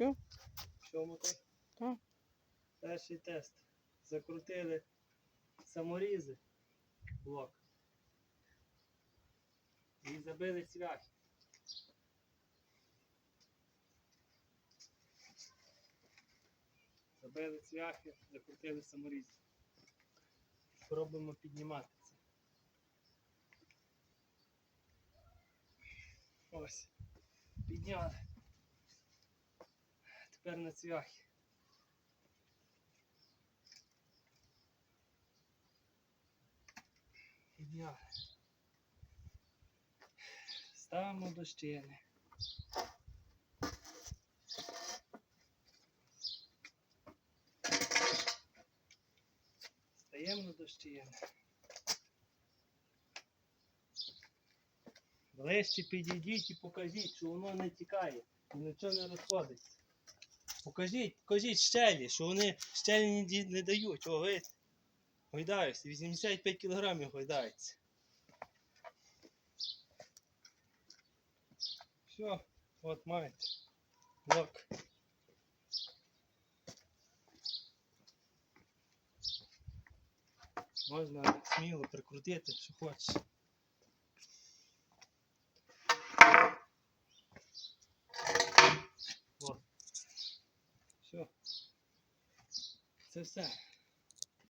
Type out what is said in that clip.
Все? Що мотор? Так. Перший тест. Закрутили саморізи блок. І забили цвяхи. Забили цвяхи, закрутили саморізи. Пробуємо піднімати це. Ось. Підняли. Тепер на цвяхи. Підняли. Ставимо до щини. Стаємо до щини. Ближче підійдіть і покажіть, що воно не тікає і нічого не розходиться. Покажіть, покажіть щелі, що вони щелі не, не дають. О, ви гойдаються, 85 кілограмів гойдається. Все, от маєте. Лок. Можна сміло прикрутити, що хочеш. Це все.